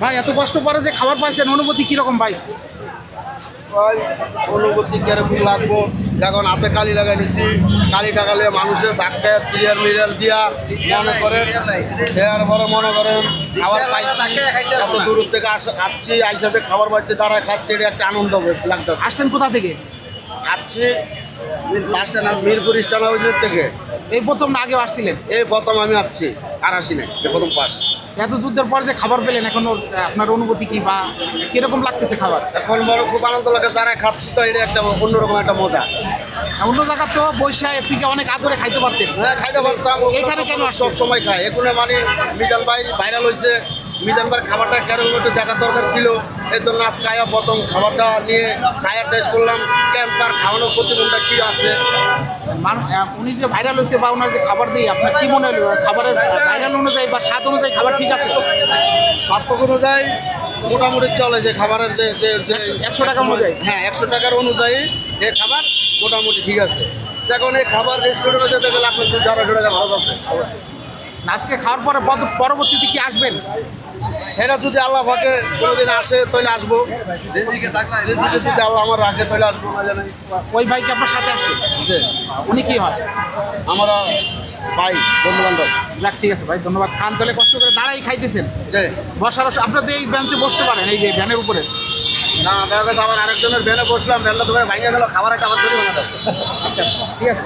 ভাই এত কষ্ট করে যে খাবার পাইছেন অনুভূতি কীরকম ভাই? অনুভূতি কীরকম লাগবো? যখন হাতে কালি লাগাই নিচ্ছি কালি টাকালে মানুষের ধাক্কা সিরিয়াল মিরিয়াল দিয়া মনে করেন দেওয়ার পরে মনে করেন খাবার এত দূর থেকে আস- আসছি আইসাতে খাবার পাচ্ছি তারা খাচ্ছে এটা একটা আনন্দ লাগতেছে। আসছেন কোথা থেকে? আসছি বাসস্ট্যান্ড মিরপুর স্ট্যান্ড হাউসের থেকে। এই প্রথম না আগেও আসছিলেন? এই প্রথম আমি আসছি আর আসি এই প্রথম পাস। এত যুদ্ধের পর যে খাবার পেলেন এখন আপনার অনুভূতি কি বা কীরকম লাগতেছে খাবার? এখন বড় খুব আনন্দ লাগে তারা খাচ্ছি তো এটা একটা অন্যরকম একটা মজা। অন্য জায়গা তো বৈশা এর থেকে অনেক আদরে খাইতে পারতেন। হ্যাঁ খাইতে পারতাম। এখানে কেন? সব সময় খায়। এখানে মানে মিজান ভাই ভাইরাল হয়েছে। মিজান ভাইয়ের খাবারটা কেরকম একটু দেখার দরকার ছিল এই জন্য আজ খাইয়া প্রথম খাবারটা নিয়ে খাইয়া টেস্ট করলাম কেন তার খাওয়ানোর প্রতিগুণটা কী আছে? উনি যে ভাইরাল হয়েছে বা ওনার যে খাবার দিই আপনার কী মনে হলো? খাবারের ভাইরাল অনুযায়ী বা স্বাদ অনুযায়ী খাবার ঠিক আছে? সার্থক অনুযায়ী মোটামুটি চলে যে খাবারের যে যে একশো- টাকা অনুযায়ী? হ্যাঁ একশো টাকার অনুযায়ী এই খাবার মোটামুটি ঠিক আছে। যখন এই খাবার রেস্টুরেন্টে যেতে গেলে আপনার দুশো আড়াইশো টাকা খরচ আছে অবশ্যই। আজকে খাওয়ার পরে পরবর্তীতে কি আসবেন? এটা যদি আল্লাহ ফাঁকে কোনোদিন আসে তাহলে আসব। রেজিকে যদি আল্লাহ আমার রাখে তাহলে আসব। ওই ভাইকে আপনার সাথে আসছে? উনি কি হয়? আমরা ভাই বন্ধু বান্ধব যাক ঠিক আছে ভাই ধন্যবাদ। খান তাহলে কষ্ট করে দাঁড়াই খাইতেছেন। যে বসার আপনার তো এই বেঞ্চে বসতে পারেন এই ভ্যানের উপরে। না দেখা গেছে আবার আরেকজনের ভ্যানে বসলাম ভ্যানটা তোমার ভাঙে গেল খাবার আমার জন্য আচ্ছা ঠিক আছে।